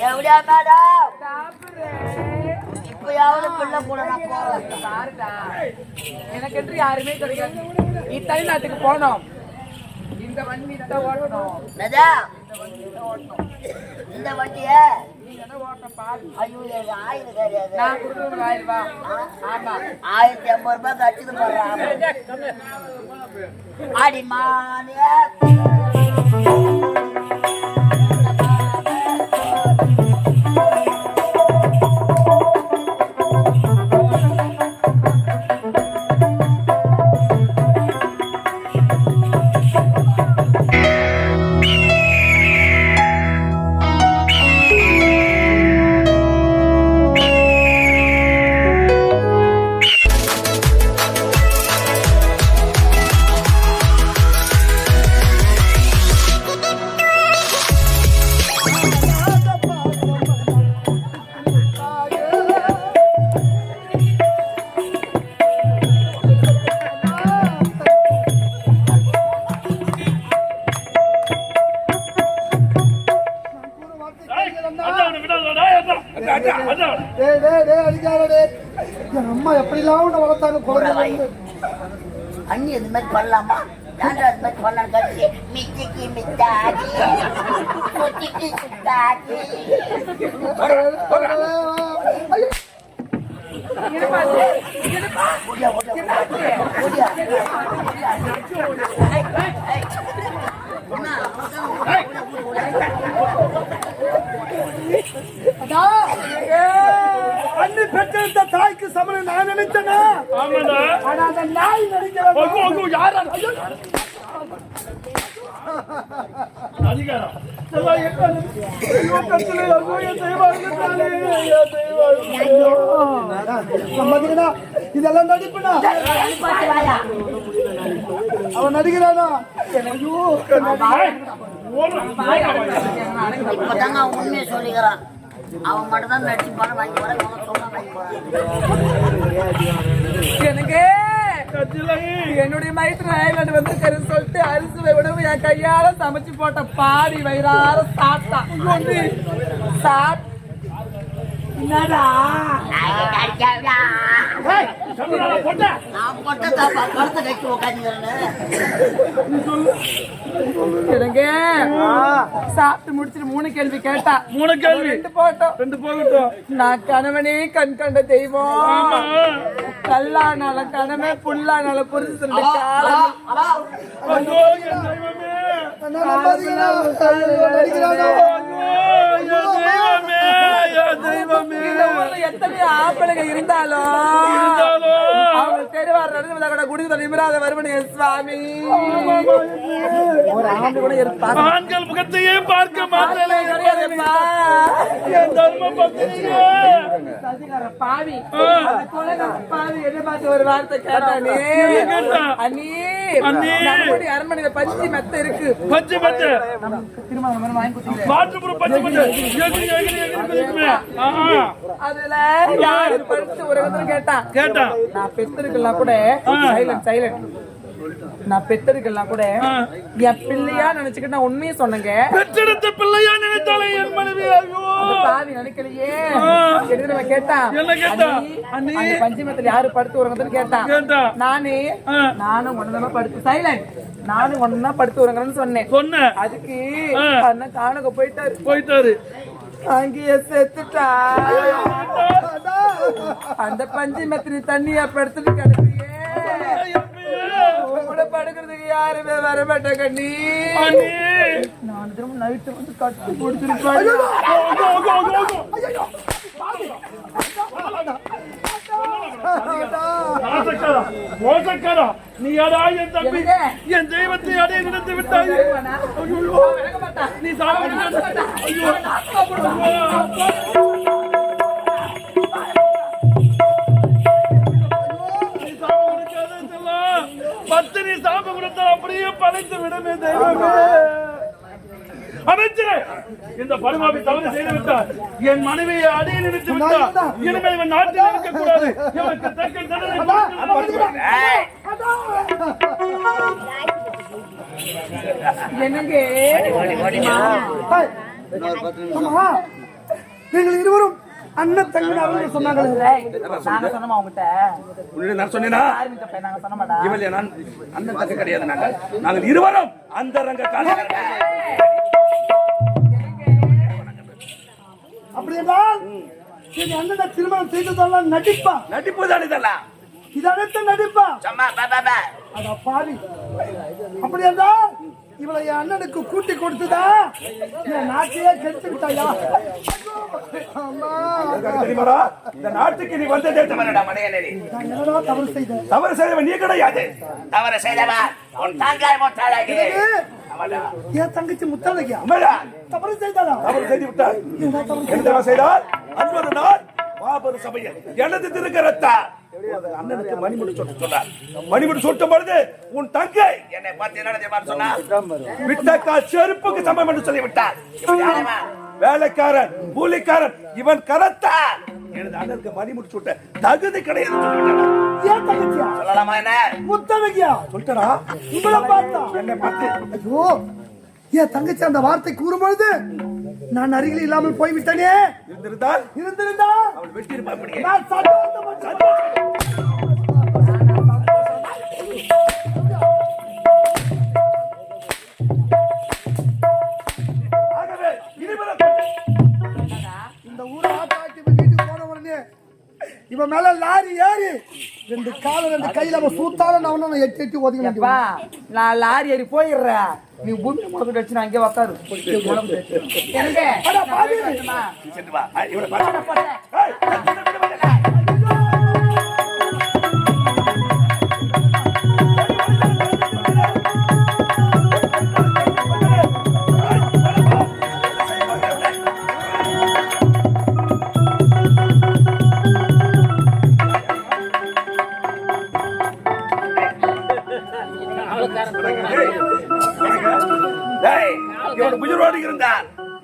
எப்படியா மேடம் இப்பயாவது பிள்ளை கூட நான் போறேன் பாருடா எனக்கு என்று யாருமே கிடையாது நீ தமிழ்நாட்டுக்கு போனோம் இந்த வண்டி தான் ஓட்டணும் இந்த வண்டிய ஆயிரத்தி ஐம்பது ரூபாய் கட்டிட்டு போடுறான் அடிமானே வளர்த்தாங்க குழந்தை அண்ணி இது மாதிரி பண்ணலாமா நான் அது மாதிரி பண்ணலாம் கட்சி மிச்சிக்கு மித்தாடி சுத்திக்கு சுத்தாடி ஓடியா ஓடியா அண்ணி பெற்றெடுத்த தாய்க்கு சமணம் நான் நினைச்சேனா ஆமாடா ஆனா அந்த நாய் ஐயோ யாரா? அதிகாரம். இதெல்லாம் வாயா. அவன் நடிக்கிறானா? ஐயோ ஏய், ஓடு, ஓடு. இப்பதாங்க அவன் உண்மையை சொல்லிக்கிறான். அவன் மட்டும் தான் நடிச்சு படம் வாங்கி இவன் சொன்னா வாங்கி போறான். எனக்கு. என்னுடைய ஐலாண்டு வந்து கரு சொல்லிட்டு அரிசி உணவு என் கையால சமைச்சு போட்ட பாதி வயிறார சாப்பிட்டான் வந்து எனக்கு சாப்பிட்டு முடிச்சிட்டு மூணு கேள்வி கேட்டா. மூணு கேள்வி. ரெண்டு போட்டோம். ரெண்டு போகட்டும். நான் கணவனே கண் கண்ட தெய்வம். கல்லானால கணவன் புல்லானால புரிஞ்சு தெய்வமே. தெய்வமே. இந்த ஊர்ல எத்தனை இருந்தாலும். அவங்க தெருவார் நடந்து கூட குடித நிமிராத சுவாமி. ஒரு ஆண்டு கூட இருப்பாங்க ஆண்கள் முகத்தையே பார்க்க மாட்டேன். கிடையாதுப்பா. என் தர்ம பத்தினியே. சதிகார பாவி. என்ன பார்த்து ஒரு வார்த்தை கேட்டானே? அண்ணி அரண்மனையில பஞ்சு மெத்த இருக்கு. அதுல யாரு படுத்து உறவுன்னு கேட்டான் கேட்டா? நான் பெத்திருக்கலாம் கூட சைலண்ட் சைலண்ட் நான் பெத்திருக்கலாம் கூட. என் பிள்ளையா நினைச்சுக்கிட்டு நான் உண்மையை சொன்னேங்க. பெற்றெடுத்த பிள்ளையா நினைத்தாலே என் மனைவி பாவி நினைக்கலையே. எடுத்து நம்ம கேட்டான் அந்த பஞ்சமத்துல யாரு படுத்து உறங்குதுன்னு கேட்டான் கேட்டா. நானே. நானும் ஒண்ணுதான் படுத்து சைலண்ட் நானும் ஒண்ணுதான் படுத்து உறங்குறேன்னு சொன்னேன். சொன்ன அதுக்கு. அண்ணன் காணுக்க போயிட்டாரு. போயிட்டாரு. அங்கேயே செத்துட்டா. அந்த பஞ்சு மெத்தினி தண்ணியா படுத்துட்டு கிடக்குறியே. உன் கூட படுக்கிறதுக்கு யாருமே வர அண்ணி. நான் திரும்ப நைட்டு வந்து கட்டி மோசக்காரா, நீ அடா என் தம்பி? என் தெய்வத்தை அடைய நினைத்து விட்டாய். நீ சாப்பிட சாபம் கொடுத்தால் அப்படியே படைத்து விடுமே தெய்வமே. அமைச்சரே இந்த பரமாவை தவறு செய்து விட்டார் என் மனைவியை அடைய நினைத்து விட்டார். இனிமே இவன் நாட்டில் இருக்க கூடாது இவனுக்கு தக்க தண்டனை கொடுத்து என்னங்க? நீங்கள் இருவரும் அண்ணன் தங்கி அவங்க சொன்னாங்களே ஏய், நாங்க சொன்னோமா உங்ககிட்ட உன்னிடம் நான் சொன்னேனா? நாங்க சொன்னமாடா? இவள் நான் அண்ணன் தக்க கிடையாது நாங்கள். நாங்கள் இருவரும் அந்த ரங்க காலகட்டம் அப்படி என்றால் என் அண்ணனை திருமணம் செய்ததெல்லாம் நடிப்பா? இதெல்லாம். நடிப்பா? சும்மா பா, பா, பா. அட பாவி. அப்படி என்றால் இவளை என் அண்ணனுக்கு கூட்டி கொடுத்துதா? என் நாட்டையே கெடுத்து விட்டாயா அம்மா. உனக்கு தெரியுமாடா? இந்த நாட்டுக்கு நீ வந்ததே தவறு தவறுடா, மடையனே. என்னடா தவறு செய்தேன்? தவறு செய்தவன் நீ கிடையாது தவறு செய்தவா உன் தாங்காய் மொட்டாளாகி ஆமாடா. என் தங்கச்சி உண்மைதான் தவறு செய்தாளா? தவறு செய்து தவறு என்ன தெரியுமா செய்தார் அன்பொரு நாள் மாபெரும் சபையில் எனது திருக்கரத்தா. அண்ணனுக்கு மணிமுடி சொல்ல சொன்னார். மணிமுடி சொல்லும் பொழுது உன் தங்கை என்னை பார்த்து என்ன தெரியுமா சொன்னா? விட்டக்கா செருப்புக்கு சமம் என்று சொல்லிவிட்டார். இவன் யாரம்மா? வேலைக்காரன் கூலிக்காரன் இவன் கரத்தா. எனது அண்ணனுக்கு மணிமுடி சுட்ட தகுதி கிடையாது ஏன் தங்கச்சியா சொல்லலாமா என்ன? முத்தழகியா சொல்லிட்டா உங்களை பார்த்தா? என்னை பார்த்து. ஐயோ என் தங்கச்சி அந்த வார்த்தை கூறும்பொழுது நான் அருகில் இல்லாமல் போய்விட்டனே இருந்திருந்தால் இருந்திருந்தா அவள் வெட்டியிருப்பா அப்படியே நான் சந்தோஷப்பட்டேன். இவன் மேல லாரி ஏறி ரெண்டு கால ரெண்டு கையில அவன் சூத்தால நான் எட்டி எட்டி ஒதுங்க எப்பா நான் லாரி ஏறி போயிடுறேன். நீ பூமி முளக்கு வச்சு நான் அங்கே உக்காரு எனக்கு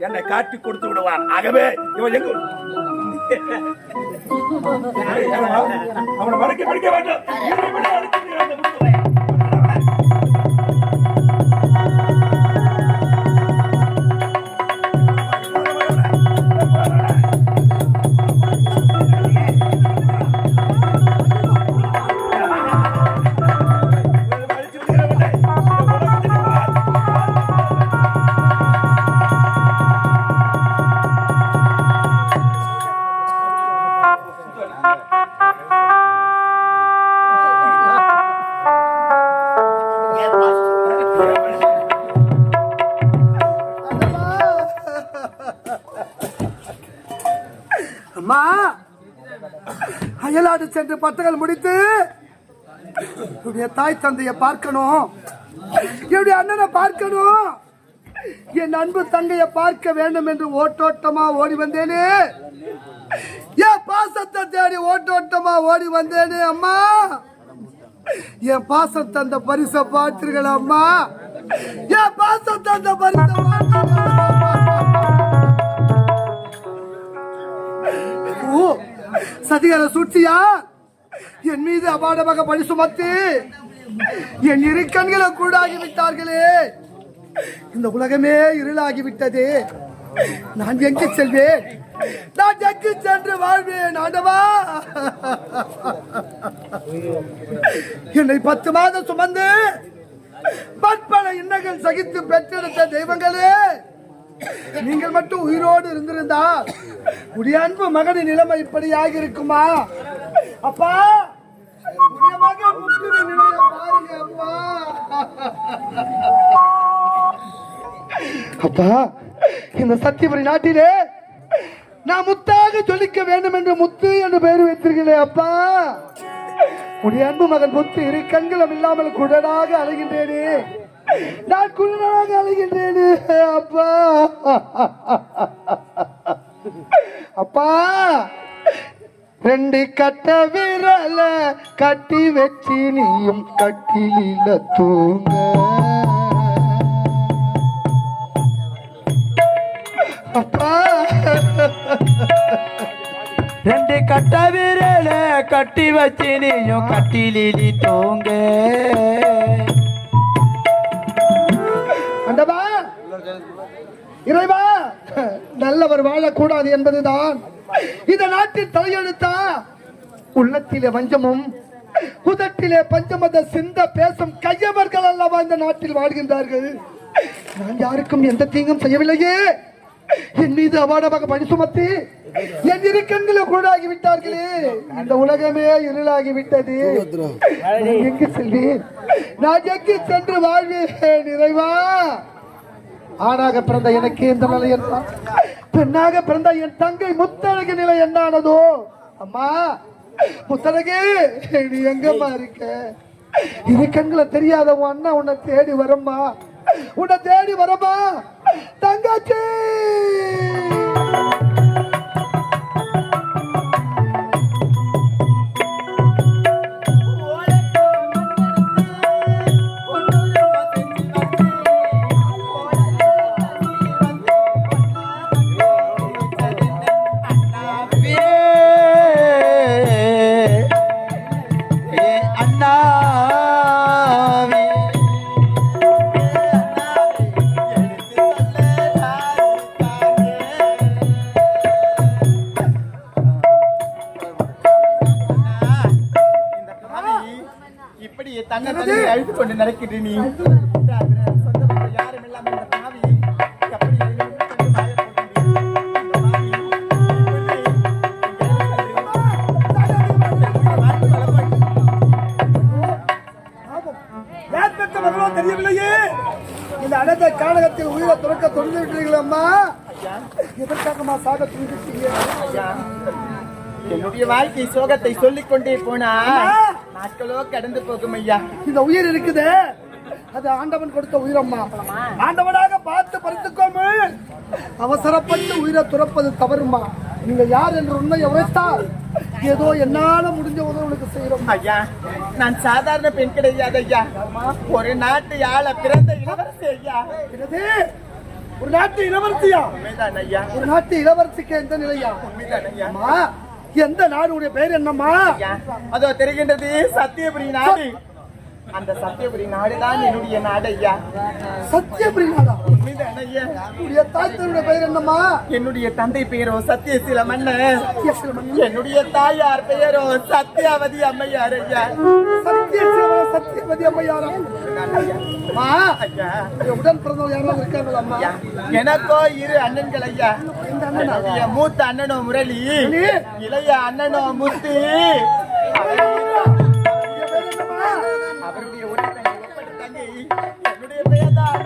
என்னை காட்டி கொடுத்து விடுவார் ஆகவே இவன் எங்க? அவனை மறைக்க பிடிக்க வேண்டும். சென்று பத்துகள் முடித்து என்னுடைய தாய் தந்தையை பார்க்கணும். என்னுடைய அண்ணனை பார்க்கணும். என் அன்பு தங்கையை பார்க்க வேண்டும் என்று ஓட்டோட்டமா ஓடி வந்தேனே. என் பாசத்தை தேடி ஓட்டோட்டமா ஓடி வந்தேனே அம்மா. என் பாசம் தந்த பரிசை பார்த்தீர்கள் அம்மா. என் பாசம் தந்த பரிசை ஓ சதிகார சூழ்ச்சியா? என் மீது அபாடமாக பழி சுமத்து என் இரு கண்களை கூடாகி விட்டார்களே இந்த உலகமே இருளாகிவிட்டது. நான் எங்கு செல்வேன்? நான் எங்கு சென்று வாழ்வேன் ஆண்டவா? என்னை பத்து மாதம் சுமந்து பற்பல இன்னங்கள் சகித்து பெற்றெடுத்த தெய்வங்களே நீங்கள் மட்டும் உயிரோடு இருந்திருந்தா உடைய அன்பு மகனின் நிலைமை இப்படி ஆகியிருக்குமா அப்பா அப்பா இந்த சத்தியபுரி நாட்டிலே நான் முத்தாக ஜொலிக்க வேண்டும் என்று முத்து என்று பெயர் வைத்திருக்கிறேன் அப்பா. உடைய அன்பு மகன் முத்து இரு கண்களும் இல்லாமல் குடனாக அலைகின்றேனே. நான் குடனாக அலைகின்றேனே அப்பா. அப்பா ரெண்டு கட்ட விரல கட்டி வச்சு நீயும் கட்டிலில தூங்க. அப்பா. ரெண்டு கட்ட விரல கட்டி வச்சு நீயும் கட்டிலிலி தூங்க. அண்டவா. இறைவா நல்லவர் வாழக்கூடாது என்பதுதான். இந்த நாட்டில் தலையெழுத்தா? உள்ளத்திலே வஞ்சமும் உதட்டிலே பஞ்சமத சிந்த பேசும் கையவர்கள் அல்லவா இந்த நாட்டில் வாழ்கின்றார்கள்? நான் யாருக்கும் எந்த தீங்கும் செய்யவில்லையே. என் மீது அபாடமாக பணி சுமத்தி என் இரு கண்களை கூடாகி விட்டார்களே இந்த உலகமே இருளாகி விட்டது எங்கு செல்வேன்? நான் எங்கு சென்று வாழ்வேன் நிறைவா ஆணாக பிறந்த எனக்கு இந்த நிலை என்ன பெண்ணாக பிறந்த என் தங்கை முத்தழகு நிலை என்னானதோ? அம்மா முத்தழகு நீ எங்கம்மா இருக்க? இது கண்களை தெரியாத உன் அண்ணா உன்னை தேடி வரம்மா. உன்னை தேடி வரமா தங்காச்சி! எதற்காகமா சாக துணிவிட்டீங்க என்னுடைய வாழ்க்கை சோகத்தை சொல்லிக் கொண்டே போனா நாட்களோ கடந்து போகும் ஐயா. இந்த உயிர் இருக்குது. அது ஆண்டவன் கொடுத்த உயிரம்மா. ஆண்டவனாக பார்த்து பறித்துக்கோமு அவசரப்பட்டு உயிரை துறப்பது தவறுமா நீங்க யார் என்று உண்மை உரைத்தால் ஏதோ என்னால முடிஞ்ச உதவி உனக்கு செய்யறோம் ஐயா நான் சாதாரண பெண் கிடையாது ஐயா. ஒரு நாட்டு ஆள பிறந்த இளவரசி ஐயா. ஒரு நாட்டு இளவரசியா? ஒரு நாட்டு இளவரசிக்கு எந்த நிலையா? அம்மா எந்த நாடுடைய பெயர் என்னம்மா? அதோ தெரிகின்றது சத்தியபுரி நாடு. அந்த சத்தியபுரி நாடுதான் என்னுடைய நாடு ஐயா சத்தியபுரி நாடா? தாய்த்தனுடைய பெயர் என்னம்மா? என்னுடைய தந்தை பெயரோ சத்தியசீல மன்னன். என்னுடைய தாயார் பெயரோ சத்யாவதி அம்மையார் ஐயா சத்தியசிவன், சத்தியவதி அம்மையாரா? அம்மா ஐயா. உடன் பிறந்தவங்க யாராவது இருக்காங்களா அம்மா? எனக்கோ இரு அண்ணன்கள் ஐயா? என்னுடைய மூத்த அண்ணனோ முரளி. இளைய அண்ணனோ முத்து? அவருடைய ஒரே தங்கை என்னுடைய பெயர் தான்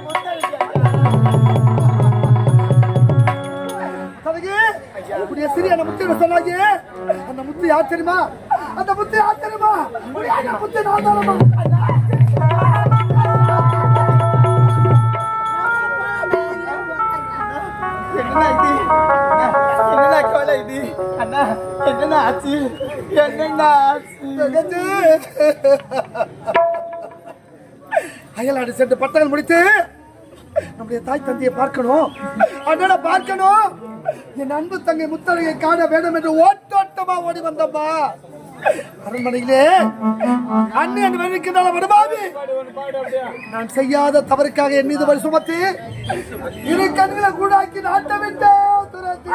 சிறிய முத்து சொன்னாங்க அந்த முத்து யார் தெரியுமா? அந்த முத்து யார் தெரியுமா? உடைய நான் தானம்மா என்னண்ணா இது? என்னண்ணா இது? அண்ணா என்னண்ணா ஆச்சு? என்னண்ணா ஆச்சு? அயலாடு சென்று பட்டங்கள் முடித்து நம்முடைய தாய் தந்தையை பார்க்கணும். அண்ணனை பார்க்கணும். என் அன்பு தங்கை முத்தரையை காண வேண்டும் என்று ஓட்டமா ஓடி வந்தம்மா. அரண்மனையிலே அண்ணன் வருகின்றால விடுமாவி நான் செய்யாத தவறுக்காக என் மீது வரி சுமத்தி இரு கண்களை கூடாக்கி நாட்டமிட்டு துரத்தி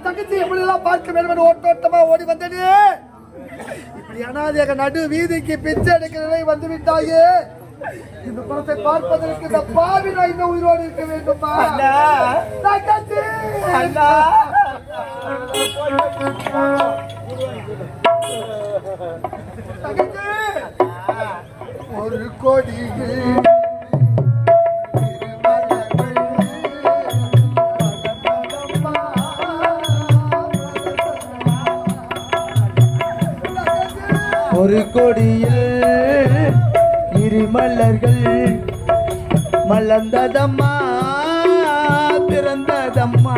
தங்கச்சி எப்படி எல்லாம் பார்க்க வேண்டும் ஓட்டோட்டமா ஓடி வந்தேனே? இப்படி அனாதையாக நடு வீதிக்கு பிச்சை எடுக்கிற நிலை வந்து விட்டாயே இந்த படத்தை பார்ப்பதற்கு இந்த பாவி நான் இன்னும் உயிரோடு இருக்க வேண்டுமா? ஒரு கோடி ஒரு இரு மலர்கள் மலர்ந்ததம்மா பிறந்ததம்மா.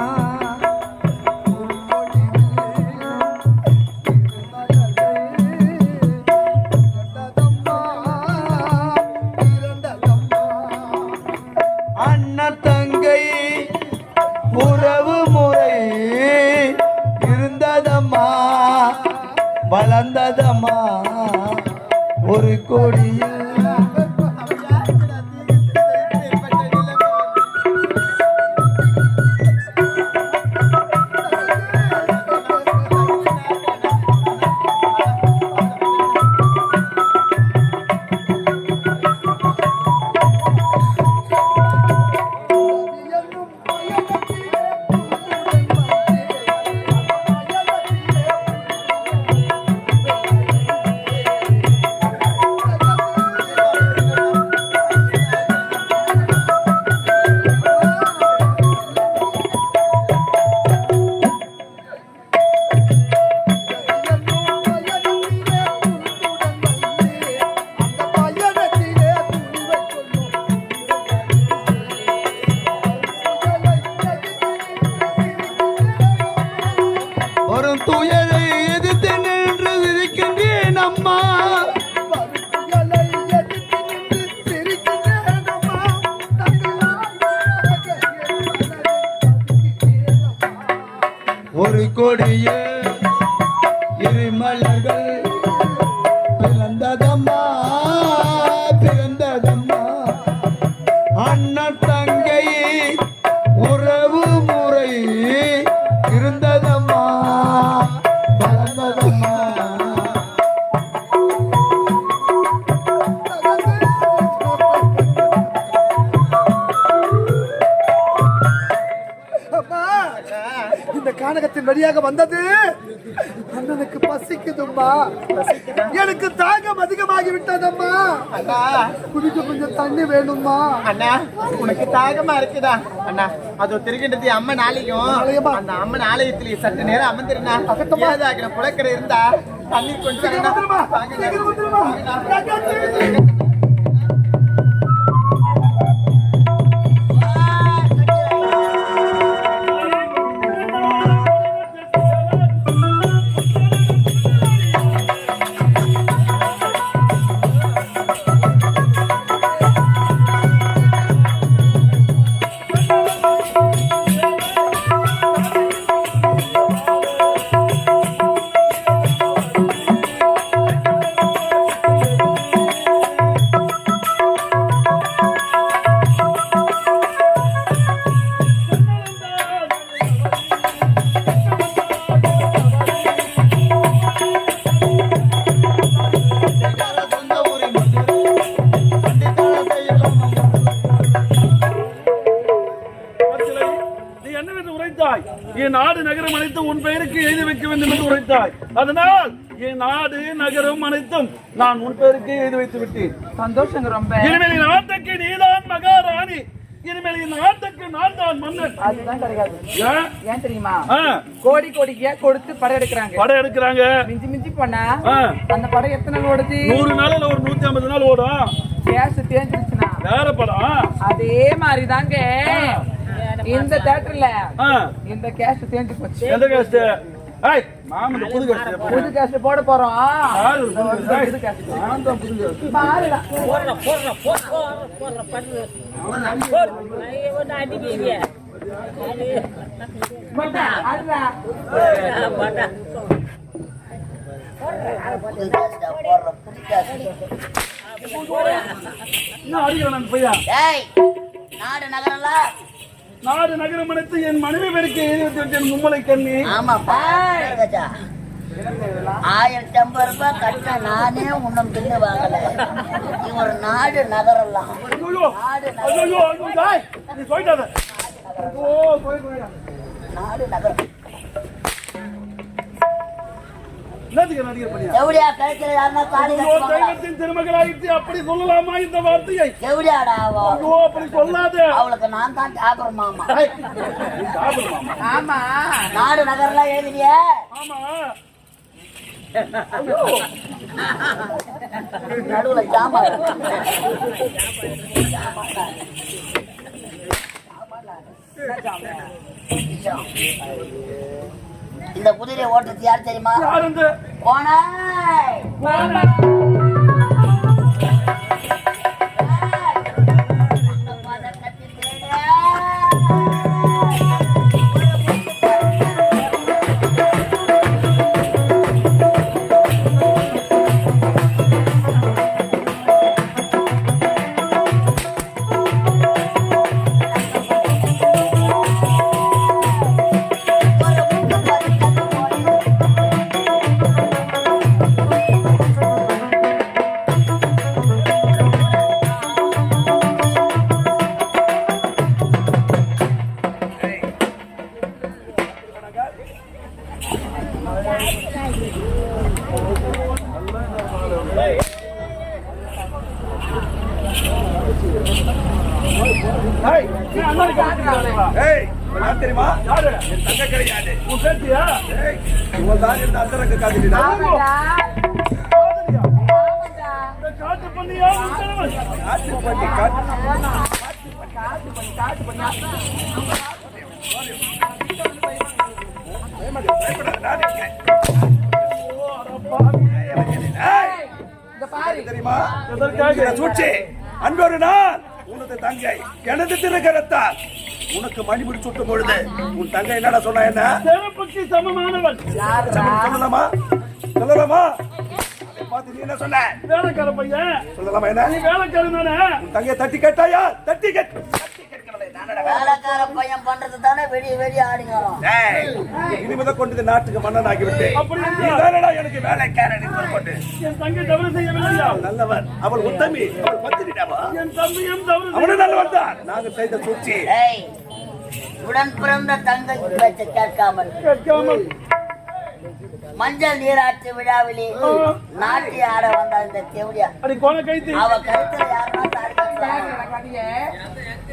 வரும் துயரை வந்தது. அண்ணனுக்கு பசிக்குதும்மா. எனக்கு தாகம் அதிகமாகி விட்டதம்மா அண்ணா. குடிக்க கொஞ்சம் தண்ணி வேணும்மா. அண்ணா உனக்கு தாகமா இருக்குதா? அண்ணா அது திருகின்றது அம்மன் ஆலயம்? அந்த அம்மன் ஆலயத்திலே சற்று நேரம் அமர்ந்திருந்தா? ஏதாகிற புழக்கிற இருந்தா தண்ணீர் கொஞ்சம் உரைத்தாய் அதனால் என் நாடு நகரம் அனைத்தும் நான் உன் பெயருக்கு எழுதி வைத்து விட்டேன். சந்தோஷங்க ரொம்ப. இனிமேல் இந்த நாட்டுக்கு நீதான் மகாராணி. இனிமேல் இந்த நாட்டுக்கு நான் தான் மன்னன். அதுதான் கிடையாது. ஏன்? தெரியுமா? கோடி கோடிக்கா கொடுத்து படம் எடுக்கிறாங்க. படம் எடுக்கிறாங்க. மிஞ்சி மிஞ்சி போனா. அந்த படம் எத்தனை நாள் ஓடுது? நூறு நாள்ல ஒரு நூத்தி ஐம்பது நாள் ஓடும். கேஸ் தேஞ்சிருச்சுன்னா வேற படம். அதே மாதிரிதாங்க. இந்த தேட்டர்ல இந்த கேஸ் தேஞ்சு போச்சு. எந்த கேஸ்ட் புது கேஸ்ட் போட. போறோம். அடிக்கிறான் ஏய் நாடு நகரம்ல நாடு நகரம் அனைத்து என் மனைவி பேருக்கு எழுதி விட்டேன் மும்மலை கண்ணி. ஆமாப்பா. ஆயிரத்தி ஐம்பது ரூபாய் கட்ட நானே உன்னம் தின்னு வாங்கல. ஒரு நாடு நகரலாம். நாடு நகரம். திருமகளாயிட்டு அப்படி சொல்லலாமா இந்த வார்த்தையை? அப்படி சொல்லாத. அவளுக்கு நான் தான் டாபர் மாமா. ஆமா. நாடு நகர்லாம் எழுதினிய. ஆமா. நடுவுல இந்த குதிரை ஓட்டுறது யார் தெரியுமா? யார் தெரியுமா? சூழ்ச்சி அன்றொரு நாள் உனது தங்கை எனது திருக்கரத்தால் உனக்கு மணிமுடி சுட்டும் பொழுது உன் தங்கை என்னடா சொன்னா என்ன? சிறப்புக்கு சமமானவன் சொல்லலாமா? சொல்லலாமா? பார்த்து நீ என்ன சொன்ன? வேலைக்கார பையன். சொல்லலாமா என்ன? நீ வேலைக்காரன் தானே? உன் தங்கையை தட்டி கேட்டாயா? தட்டி கேட் தட்டி கேட்கவில்லை நானடா வேலைக்கார பையன் பண்றது தானே வெடி வெடி ஆடிங்கிறோம் ஏய், இனிமேதான் கொண்டு இந்த நாட்டுக்கு மன்னன் ஆகிவிட்டேன் அப்படி நீ இருந்தா தானடா எனக்கு வேலைக்காரன் என்று கொண்டு. என் தங்கை தவறு செய்யவில்லையா? நல்லவன். அவள் உத்தமி அவள் பத்திரிடாவா என் தம்பியும் தவறு அவனும் நல்லவன் தான் நாங்கள் செய்த சூழ்ச்சி. ஏய் உடன் பிறந்த தங்கை பேச்ச கேட்காமல். கேட்காமல். மஞ்சள் நீராட்டு விழாவிலே நாட்டி ஆட வந்த இந்த தேவடியா. அடி கோண கைத்து அவ கருத்துல யாருன்னா கட்டுறாங்க.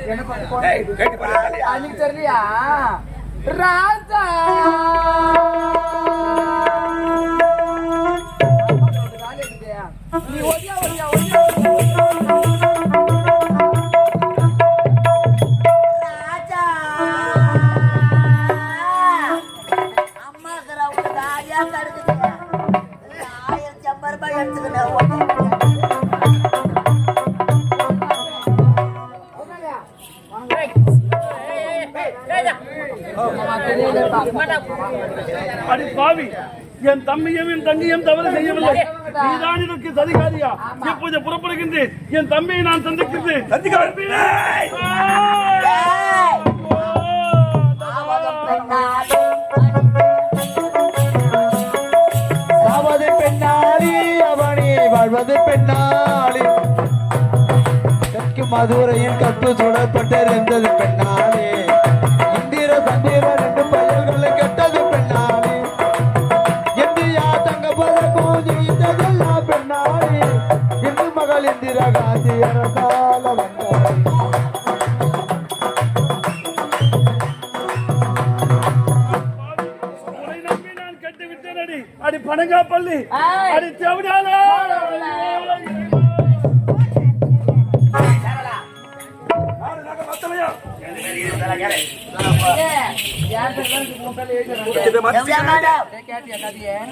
எனக்கு அன்னைக்கு தெரியலையா? ராஜா! நீ ஒடியா பாவி. என் தம்பியும் என் தங்கையும் தவறு செய்யவில்லை. நீதான் இதற்கு சதிகாரியா. இப்போது புறப்படுகின்றேன். என் தம்பியை நான் சந்திக்கின்றேன். வாழ்வது பெண்ணாளி. தெற்கு மதுரையின் கட்டு சுடப்பட்டிருந்தது பெண்ணாளி பள்ளி. அடி செவிடாலே. நாலு நகை மத்தலையா? இது மத்த- எவ்வளவு மேடம்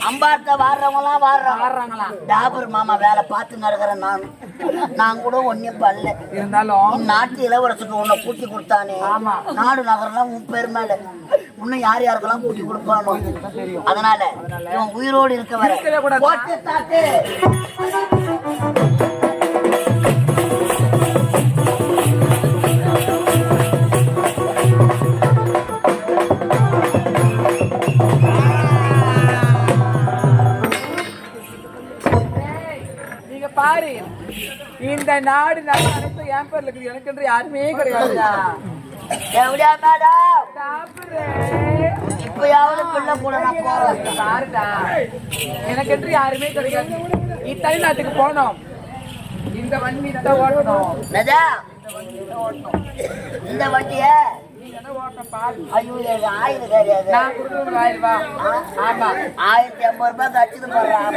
அம்பாத்த வாடுறவங்களாம் வாடுறாங்க டாபர் மாமா வேலை பார்த்து நடக்கிறேன் நான் நான் கூட ஒன்னும் பண்ணல இருந்தாலும் நாட்டு இளவரசுக்கு உன்னை கூட்டி கொடுத்தானே. நாடு நகரெல்லாம் உன் பேர் மேல. இன்னும் யார் யாருக்கெல்லாம் கூட்டி கொடுப்பானோ? அதனால இவன் உயிரோடு இருக்க வர. பாரு. இந்த நாடு நல்ல அனைத்து பேர்ல இருக்குது. எனக்கு என்று யாருமே கிடையாதுடா. எப்படியா மேடம் இப்பயாவது பிள்ளை கூட நான் போறேன் பாருடா எனக்கு என்று யாருமே கிடையாது தமிழ்நாட்டுக்கு போனோம் இந்த வண்டி தான் ஓட்டணும்? இந்த வண்டிய ஐயோ கிடையாது ஆயிரம் ஆமா ஆயிரத்தி ஐம்பது ரூபாய் கட்டிட்டு போடுறான்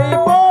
Hey, boy.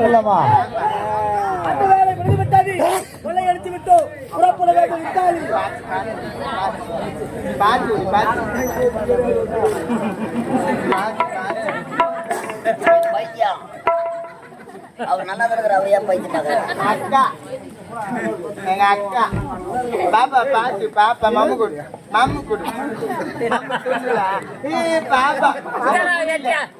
இல்லம்மா பாத்து பாத்து பைத்தியம் அவர் நல்லா இருக்கிற அவரையா பைத்திட்டாங்க அக்கா. எங்க அக்கா. பாப்பா பாத்து பாப்பா மாமு கொடு. மாமு கொடு.